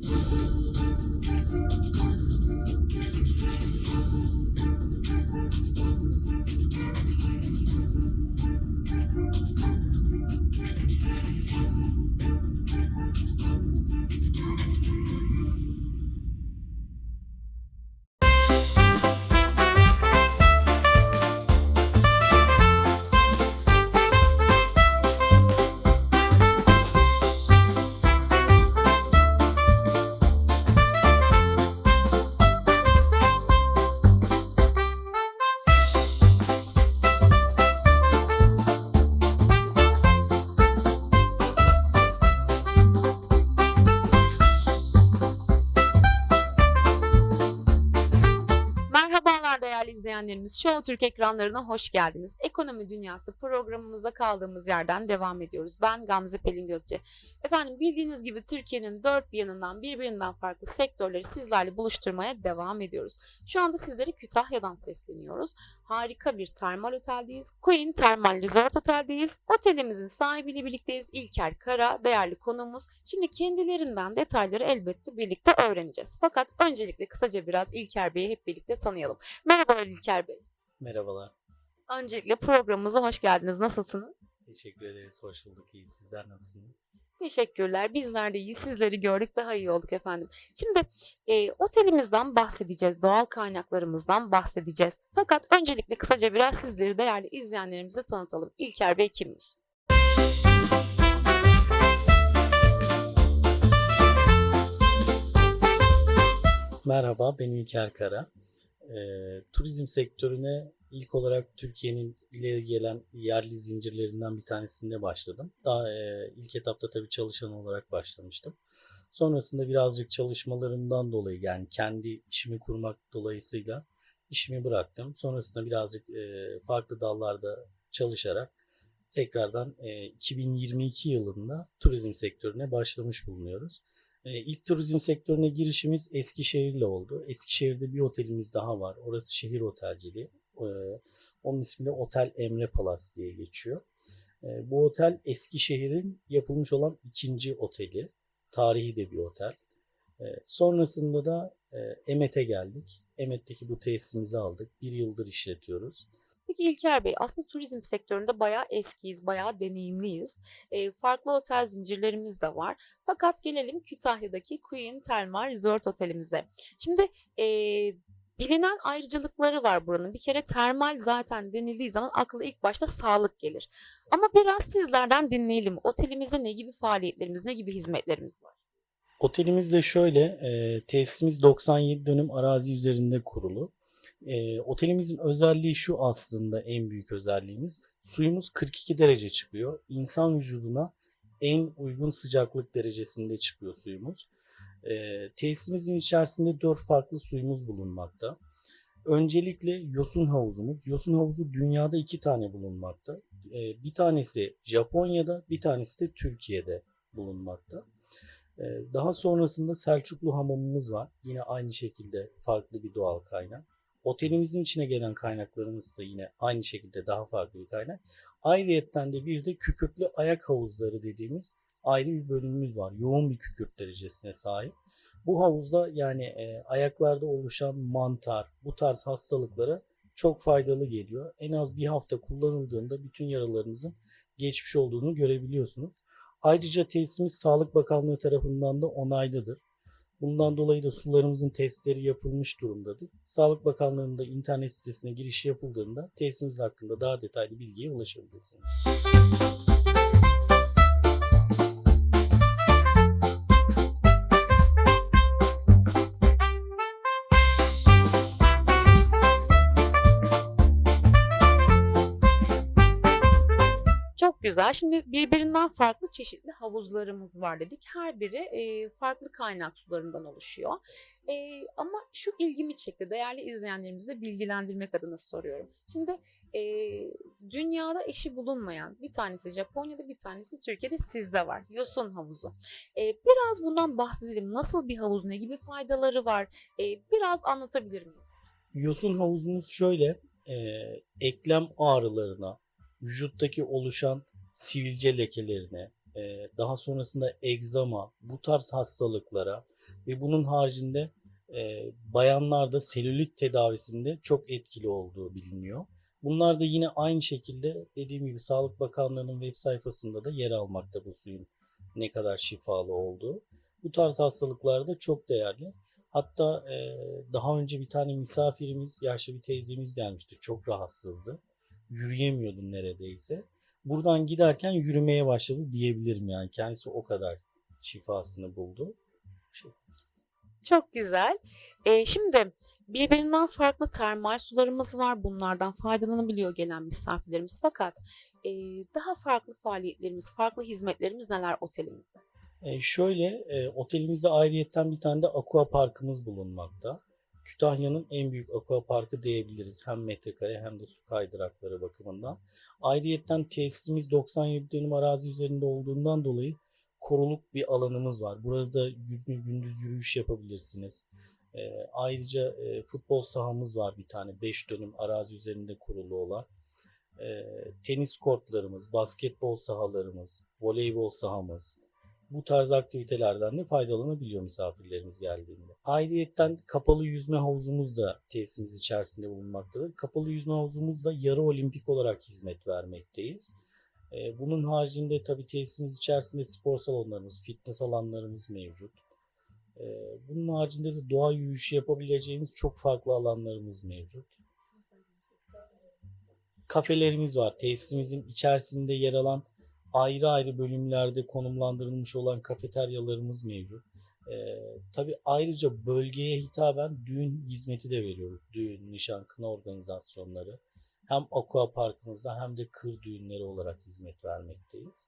Merhabalar Show Türk ekranlarına hoş geldiniz. Ekonomi Dünyası programımıza kaldığımız yerden devam ediyoruz. Ben Gamze Pelin Gökçe. Efendim bildiğiniz gibi Türkiye'nin dört bir yanından birbirinden farklı sektörleri sizlerle buluşturmaya devam ediyoruz. Şu anda sizlere Kütahya'dan sesleniyoruz. Harika bir termal oteldeyiz. Queen Termal Resort Otel'deyiz. Otelimizin sahibiyle birlikteyiz. İlker Kara, değerli konuğumuz. Şimdi kendilerinden detayları elbette birlikte öğreneceğiz. Fakat öncelikle kısaca biraz İlker Bey'i hep birlikte tanıyalım. Merhabalar İlker Bey. Merhabalar. Öncelikle programımıza hoş geldiniz. Nasılsınız? Teşekkür ederiz. Hoş bulduk. İyi. Sizler nasılsınız? Teşekkürler. Bizler de iyi. Sizleri gördük daha iyi olduk efendim. Şimdi e, otelimizden bahsedeceğiz. Doğal kaynaklarımızdan bahsedeceğiz. Fakat öncelikle kısaca biraz sizleri değerli izleyenlerimize tanıtalım. İlker Bey kimmiş? Merhaba, ben İlker Kara. Ee, turizm sektörüne ilk olarak Türkiye'nin ileri gelen yerli zincirlerinden bir tanesinde başladım. Daha e, ilk etapta tabii çalışan olarak başlamıştım. Sonrasında birazcık çalışmalarımdan dolayı yani kendi işimi kurmak dolayısıyla işimi bıraktım. Sonrasında birazcık e, farklı dallarda çalışarak tekrardan e, 2022 yılında turizm sektörüne başlamış bulunuyoruz. E, İlk turizm sektörüne girişimiz Eskişehir'le oldu. Eskişehir'de bir otelimiz daha var. Orası şehir otelciliği. E, Onun ismi de Otel Emre Palas diye geçiyor. E, Bu otel Eskişehir'in yapılmış olan ikinci oteli. Tarihi de bir otel. Sonrasında da e, Emet'e geldik. Emet'teki bu tesisimizi aldık. Bir yıldır işletiyoruz. Peki İlker Bey aslında turizm sektöründe bayağı eskiyiz, bayağı deneyimliyiz. E, farklı otel zincirlerimiz de var. Fakat gelelim Kütahya'daki Queen Termal Resort Otelimize. Şimdi e, bilinen ayrıcalıkları var buranın. Bir kere termal zaten denildiği zaman akla ilk başta sağlık gelir. Ama biraz sizlerden dinleyelim. Otelimizde ne gibi faaliyetlerimiz, ne gibi hizmetlerimiz var? Otelimiz de şöyle, e, tesisimiz 97 dönüm arazi üzerinde kurulu. E, otelimizin özelliği şu aslında en büyük özelliğimiz. Suyumuz 42 derece çıkıyor. İnsan vücuduna en uygun sıcaklık derecesinde çıkıyor suyumuz. E, tesisimizin içerisinde 4 farklı suyumuz bulunmakta. Öncelikle yosun havuzumuz. Yosun havuzu dünyada iki tane bulunmakta. E, bir tanesi Japonya'da, bir tanesi de Türkiye'de bulunmakta. Daha sonrasında Selçuklu hamamımız var. Yine aynı şekilde farklı bir doğal kaynak. Otelimizin içine gelen kaynaklarımız da yine aynı şekilde daha farklı bir kaynak. Ayrıyetten de bir de kükürtlü ayak havuzları dediğimiz ayrı bir bölümümüz var. Yoğun bir kükürt derecesine sahip. Bu havuzda yani e, ayaklarda oluşan mantar, bu tarz hastalıklara çok faydalı geliyor. En az bir hafta kullanıldığında bütün yaralarınızın geçmiş olduğunu görebiliyorsunuz. Ayrıca tesisimiz Sağlık Bakanlığı tarafından da onaylıdır. Bundan dolayı da sularımızın testleri yapılmış durumdadır. Sağlık Bakanlığı'nın da internet sitesine giriş yapıldığında tesisimiz hakkında daha detaylı bilgiye ulaşabilirsiniz. Güzel. Şimdi birbirinden farklı çeşitli havuzlarımız var dedik. Her biri e, farklı kaynak sularından oluşuyor. E, ama şu ilgimi çekti. Değerli izleyenlerimizi de bilgilendirmek adına soruyorum. Şimdi e, dünyada eşi bulunmayan bir tanesi Japonya'da bir tanesi Türkiye'de sizde var. Yosun havuzu. E, biraz bundan bahsedelim. Nasıl bir havuz? Ne gibi faydaları var? E, biraz anlatabilir miyiz? Yosun havuzumuz şöyle, e, eklem ağrılarına, vücuttaki oluşan sivilce lekelerine, e, daha sonrasında egzama, bu tarz hastalıklara ve bunun haricinde e, bayanlarda selülit tedavisinde çok etkili olduğu biliniyor. Bunlar da yine aynı şekilde dediğim gibi Sağlık Bakanlığı'nın web sayfasında da yer almakta bu suyun ne kadar şifalı olduğu. Bu tarz hastalıklarda çok değerli. Hatta e, daha önce bir tane misafirimiz, yaşlı bir teyzemiz gelmişti. Çok rahatsızdı. Yürüyemiyordu neredeyse. Buradan giderken yürümeye başladı diyebilirim yani. Kendisi o kadar şifasını buldu. Şey, Çok güzel. Ee, şimdi birbirinden farklı termal sularımız var. Bunlardan faydalanabiliyor gelen misafirlerimiz. Fakat e, daha farklı faaliyetlerimiz, farklı hizmetlerimiz neler otelimizde? E, şöyle, e, otelimizde ayrıyetten bir tane de aqua parkımız bulunmakta. Kütahya'nın en büyük aqua parkı diyebiliriz. Hem metrekare hem de su kaydırakları bakımından. Ayrıyetten tesisimiz 97 dönüm arazi üzerinde olduğundan dolayı koruluk bir alanımız var. Burada gün- gündüz yürüyüş yapabilirsiniz. E, ayrıca e, futbol sahamız var bir tane 5 dönüm arazi üzerinde kurulu olan. E, tenis kortlarımız, basketbol sahalarımız, voleybol sahamız, bu tarz aktivitelerden de faydalanabiliyor misafirlerimiz geldiğinde. Ayrıyetten kapalı yüzme havuzumuz da tesisimiz içerisinde bulunmaktadır. Kapalı yüzme havuzumuzda yarı olimpik olarak hizmet vermekteyiz. Ee, Bunun haricinde tabii tesisimiz içerisinde spor salonlarımız, fitness alanlarımız mevcut. Ee, Bunun haricinde de doğa yürüyüşü yapabileceğimiz çok farklı alanlarımız mevcut. Kafelerimiz var. Tesisimizin içerisinde yer alan ayrı ayrı bölümlerde konumlandırılmış olan kafeteryalarımız mevcut. Ee, tabii ayrıca bölgeye hitaben düğün hizmeti de veriyoruz. Düğün, nişan, kına organizasyonları. Hem aqua parkımızda hem de kır düğünleri olarak hizmet vermekteyiz.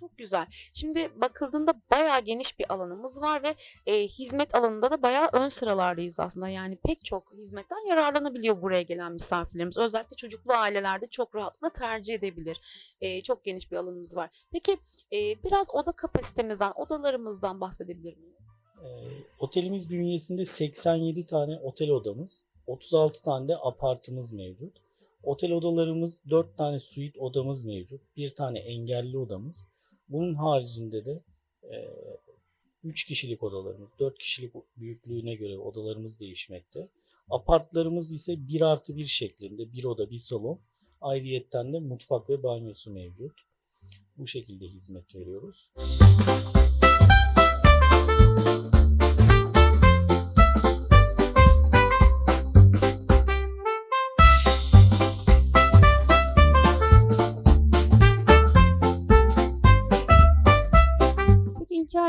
Çok güzel. Şimdi bakıldığında bayağı geniş bir alanımız var ve e, hizmet alanında da bayağı ön sıralardayız aslında. Yani pek çok hizmetten yararlanabiliyor buraya gelen misafirlerimiz. Özellikle çocuklu ailelerde çok rahatlıkla tercih edebilir. E, çok geniş bir alanımız var. Peki e, biraz oda kapasitemizden, odalarımızdan bahsedebilir miyiz? Ee, otelimiz bünyesinde 87 tane otel odamız, 36 tane de apartımız mevcut. Otel odalarımız 4 tane suite odamız mevcut, bir tane engelli odamız. Bunun haricinde de 3 kişilik odalarımız, 4 kişilik büyüklüğüne göre odalarımız değişmekte. Apartlarımız ise 1 artı 1 şeklinde bir oda bir salon. Ayrıyetten de mutfak ve banyosu mevcut. Bu şekilde hizmet veriyoruz. Peki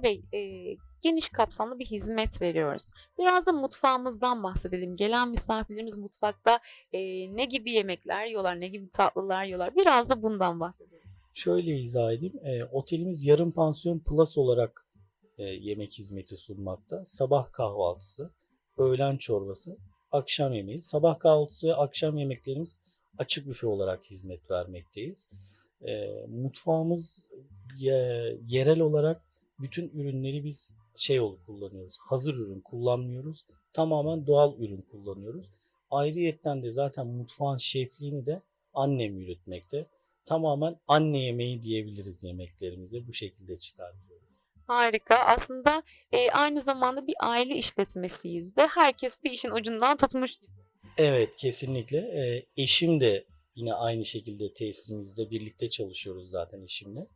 İlker Bey, e, geniş kapsamlı bir hizmet veriyoruz. Biraz da mutfağımızdan bahsedelim. Gelen misafirlerimiz mutfakta e, ne gibi yemekler yiyorlar, ne gibi tatlılar yiyorlar. Biraz da bundan bahsedelim. Şöyle izah edeyim. E, otelimiz yarım pansiyon plus olarak e, yemek hizmeti sunmakta. Sabah kahvaltısı, öğlen çorbası, akşam yemeği. Sabah kahvaltısı ve akşam yemeklerimiz açık büfe olarak hizmet vermekteyiz. E, mutfağımız ye- yerel olarak bütün ürünleri biz şey olup kullanıyoruz. Hazır ürün kullanmıyoruz. Tamamen doğal ürün kullanıyoruz. Ayrıyetten de zaten mutfağın şefliğini de annem yürütmekte tamamen anne yemeği diyebiliriz yemeklerimize. Bu şekilde çıkartıyoruz. Harika. Aslında e, aynı zamanda bir aile işletmesiyiz de. Herkes bir işin ucundan tutmuş gibi. Evet kesinlikle. Ee, eşim de yine aynı şekilde tesisimizde birlikte çalışıyoruz zaten eşimle.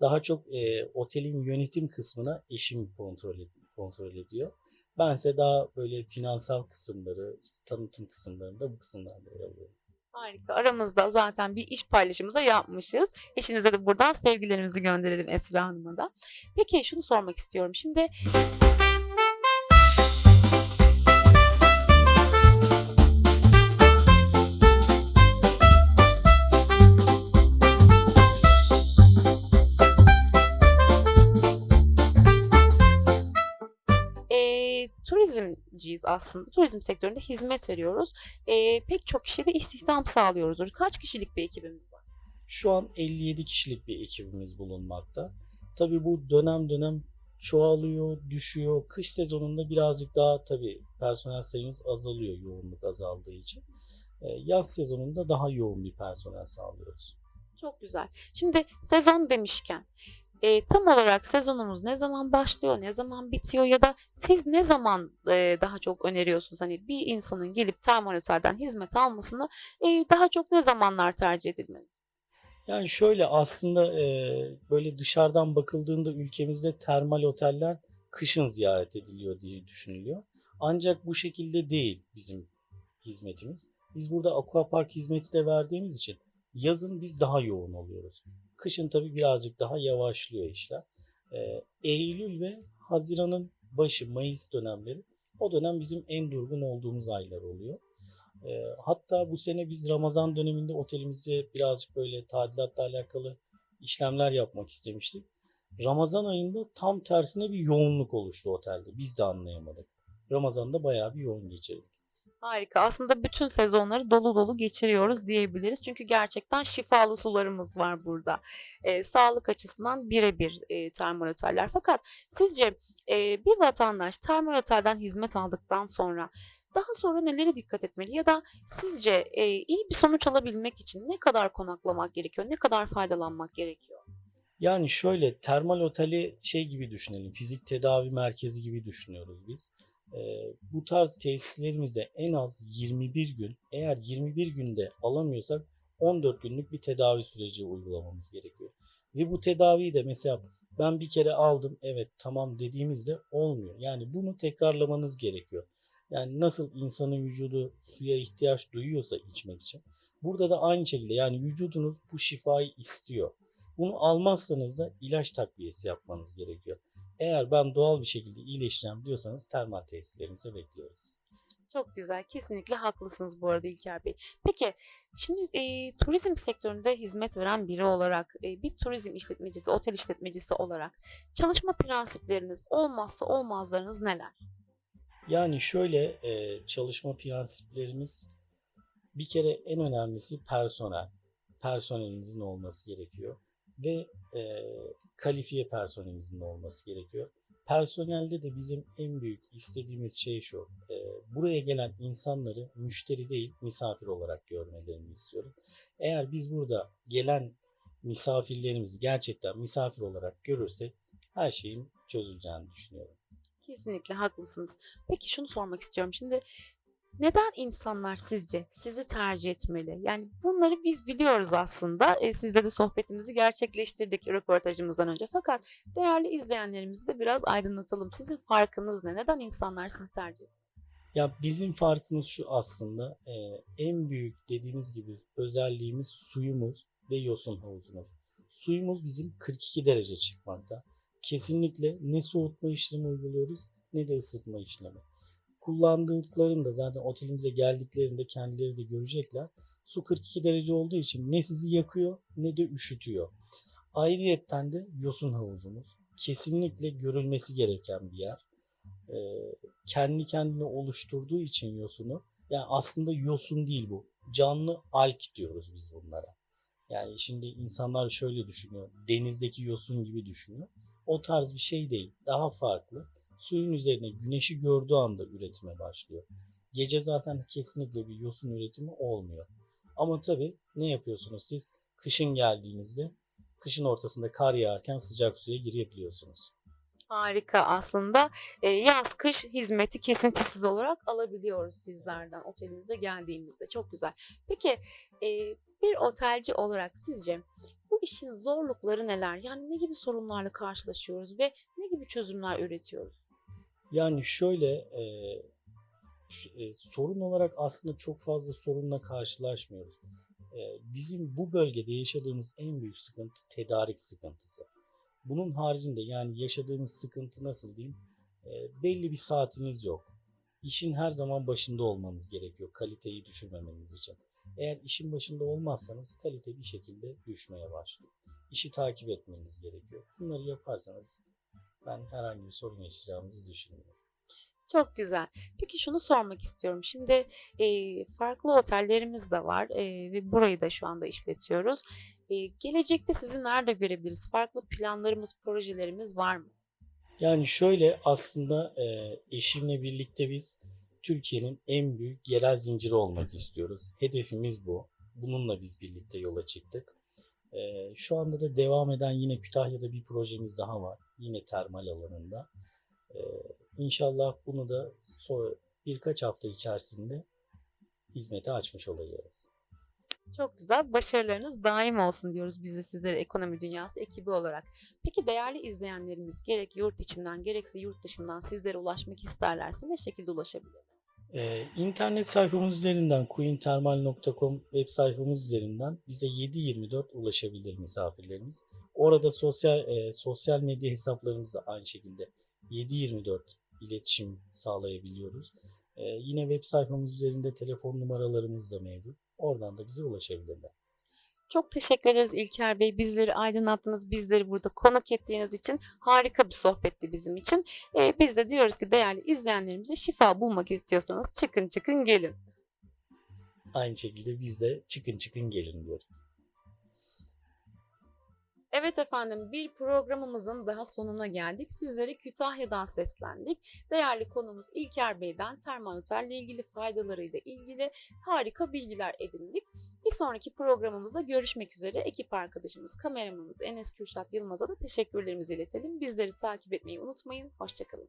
Daha çok e, otelin yönetim kısmına eşim kontrol, ed- kontrol ediyor. Bense daha böyle finansal kısımları, işte tanıtım kısımlarında bu kısımlarda yer alıyorum. Harika. Aramızda zaten bir iş paylaşımı da yapmışız. Eşinize de buradan sevgilerimizi gönderelim Esra Hanım'a da. Peki şunu sormak istiyorum. Şimdi turizmciyiz aslında. Turizm sektöründe hizmet veriyoruz. E, pek çok kişiye de istihdam sağlıyoruzdur. Kaç kişilik bir ekibimiz var? Şu an 57 kişilik bir ekibimiz bulunmakta. Tabii bu dönem dönem çoğalıyor, düşüyor. Kış sezonunda birazcık daha tabii personel sayımız azalıyor yoğunluk azaldığı için. Ee, Yaz sezonunda daha yoğun bir personel sağlıyoruz. Çok güzel. Şimdi sezon demişken e, tam olarak sezonumuz ne zaman başlıyor, ne zaman bitiyor ya da siz ne zaman e, daha çok öneriyorsunuz? Hani bir insanın gelip termal otelden hizmet almasını e, daha çok ne zamanlar tercih edilmeli? Yani şöyle aslında e, böyle dışarıdan bakıldığında ülkemizde termal oteller kışın ziyaret ediliyor diye düşünülüyor. Ancak bu şekilde değil bizim hizmetimiz. Biz burada aquapark hizmeti de verdiğimiz için yazın biz daha yoğun oluyoruz. Kışın tabii birazcık daha yavaşlıyor işler. E, Eylül ve Haziran'ın başı, Mayıs dönemleri o dönem bizim en durgun olduğumuz aylar oluyor. E, hatta bu sene biz Ramazan döneminde otelimize birazcık böyle tadilatla alakalı işlemler yapmak istemiştik. Ramazan ayında tam tersine bir yoğunluk oluştu otelde. Biz de anlayamadık. Ramazan'da bayağı bir yoğun geçirdik. Harika. Aslında bütün sezonları dolu dolu geçiriyoruz diyebiliriz. Çünkü gerçekten şifalı sularımız var burada. Ee, sağlık açısından birebir e, termal oteller. Fakat sizce e, bir vatandaş termal otelden hizmet aldıktan sonra daha sonra nelere dikkat etmeli? Ya da sizce e, iyi bir sonuç alabilmek için ne kadar konaklamak gerekiyor? Ne kadar faydalanmak gerekiyor? Yani şöyle termal oteli şey gibi düşünelim. Fizik tedavi merkezi gibi düşünüyoruz biz. Ee, bu tarz tesislerimizde en az 21 gün eğer 21 günde alamıyorsak 14 günlük bir tedavi süreci uygulamamız gerekiyor. Ve bu tedaviyi de mesela ben bir kere aldım evet tamam dediğimizde olmuyor. Yani bunu tekrarlamanız gerekiyor. Yani nasıl insanın vücudu suya ihtiyaç duyuyorsa içmek için. Burada da aynı şekilde yani vücudunuz bu şifayı istiyor. Bunu almazsanız da ilaç takviyesi yapmanız gerekiyor. Eğer ben doğal bir şekilde iyileşeceğim diyorsanız termal tesislerimize bekliyoruz. Çok güzel. Kesinlikle haklısınız bu arada İlker Bey. Peki şimdi e, turizm sektöründe hizmet veren biri olarak, e, bir turizm işletmecisi, otel işletmecisi olarak çalışma prensipleriniz, olmazsa olmazlarınız neler? Yani şöyle e, çalışma prensiplerimiz bir kere en önemlisi personel. Personelimizin olması gerekiyor ve e, kalifiye personelimizin olması gerekiyor. Personelde de bizim en büyük istediğimiz şey şu. e, buraya gelen insanları müşteri değil misafir olarak görmelerini istiyorum. Eğer biz burada gelen misafirlerimizi gerçekten misafir olarak görürsek her şeyin çözüleceğini düşünüyorum. Kesinlikle haklısınız. Peki şunu sormak istiyorum. Şimdi neden insanlar sizce sizi tercih etmeli? Yani bunları biz biliyoruz aslında. E, sizle de sohbetimizi gerçekleştirdik röportajımızdan önce. Fakat değerli izleyenlerimizi de biraz aydınlatalım. Sizin farkınız ne? Neden insanlar sizi tercih ediyor? Ya bizim farkımız şu aslında e, en büyük dediğimiz gibi özelliğimiz suyumuz ve yosun havuzumuz. Suyumuz bizim 42 derece çıkmakta. Kesinlikle ne soğutma işlemi uyguluyoruz ne de ısıtma işlemi. Kullandıklarında zaten otelimize geldiklerinde kendileri de görecekler. Su 42 derece olduğu için ne sizi yakıyor ne de üşütüyor. Ayrıyetten de yosun havuzumuz. Kesinlikle görülmesi gereken bir yer. Ee, kendi kendine oluşturduğu için yosunu yani aslında yosun değil bu. Canlı alg diyoruz biz bunlara. Yani şimdi insanlar şöyle düşünüyor. Denizdeki yosun gibi düşünüyor. O tarz bir şey değil. Daha farklı. Suyun üzerine güneşi gördüğü anda üretime başlıyor. Gece zaten kesinlikle bir yosun üretimi olmuyor. Ama tabii ne yapıyorsunuz siz? Kışın geldiğinizde kışın ortasında kar yağarken sıcak suya girebiliyorsunuz. Harika aslında. E, yaz kış hizmeti kesintisiz olarak alabiliyoruz sizlerden otelinize geldiğimizde. Çok güzel. Peki e, bir otelci olarak sizce bu işin zorlukları neler? Yani ne gibi sorunlarla karşılaşıyoruz ve ne gibi çözümler üretiyoruz? Yani şöyle e, e, sorun olarak aslında çok fazla sorunla karşılaşmıyoruz. E, bizim bu bölgede yaşadığımız en büyük sıkıntı tedarik sıkıntısı. Bunun haricinde yani yaşadığımız sıkıntı nasıl diyeyim? E, belli bir saatiniz yok. İşin her zaman başında olmanız gerekiyor kaliteyi düşürmemeniz için. Eğer işin başında olmazsanız kalite bir şekilde düşmeye başlıyor. İşi takip etmeniz gerekiyor. Bunları yaparsanız ben herhangi bir sorun yaşayacağımızı düşünmüyorum. Çok güzel. Peki şunu sormak istiyorum. Şimdi e, farklı otellerimiz de var e, ve burayı da şu anda işletiyoruz. E, gelecekte sizi nerede görebiliriz? Farklı planlarımız, projelerimiz var mı? Yani şöyle aslında e, eşimle birlikte biz Türkiye'nin en büyük yerel zinciri olmak istiyoruz. Hedefimiz bu. Bununla biz birlikte yola çıktık. Ee, şu anda da devam eden yine Kütahya'da bir projemiz daha var. Yine termal alanında. Ee, inşallah bunu da sonra birkaç hafta içerisinde hizmete açmış olacağız. Çok güzel. Başarılarınız daim olsun diyoruz biz de sizlere Ekonomi Dünyası ekibi olarak. Peki değerli izleyenlerimiz gerek yurt içinden gerekse yurt dışından sizlere ulaşmak isterlerse ne şekilde ulaşabilir? Ee, internet sayfamız üzerinden queentermal.com web sayfamız üzerinden bize 7/24 ulaşabilir misafirlerimiz. Orada sosyal e, sosyal medya hesaplarımızda aynı şekilde 7/24 iletişim sağlayabiliyoruz. Ee, yine web sayfamız üzerinde telefon numaralarımız da mevcut. Oradan da bize ulaşabilirler. Çok teşekkür ederiz İlker Bey. Bizleri aydınlattınız, bizleri burada konuk ettiğiniz için harika bir sohbetti bizim için. Ee, biz de diyoruz ki değerli izleyenlerimize şifa bulmak istiyorsanız çıkın çıkın gelin. Aynı şekilde biz de çıkın çıkın gelin diyoruz. Evet efendim bir programımızın daha sonuna geldik. Sizlere Kütahya'dan seslendik. Değerli konumuz İlker Bey'den termal otel ile ilgili faydalarıyla ilgili harika bilgiler edindik. Bir sonraki programımızda görüşmek üzere. Ekip arkadaşımız, kameramanımız Enes Kürşat Yılmaz'a da teşekkürlerimizi iletelim. Bizleri takip etmeyi unutmayın. Hoşçakalın.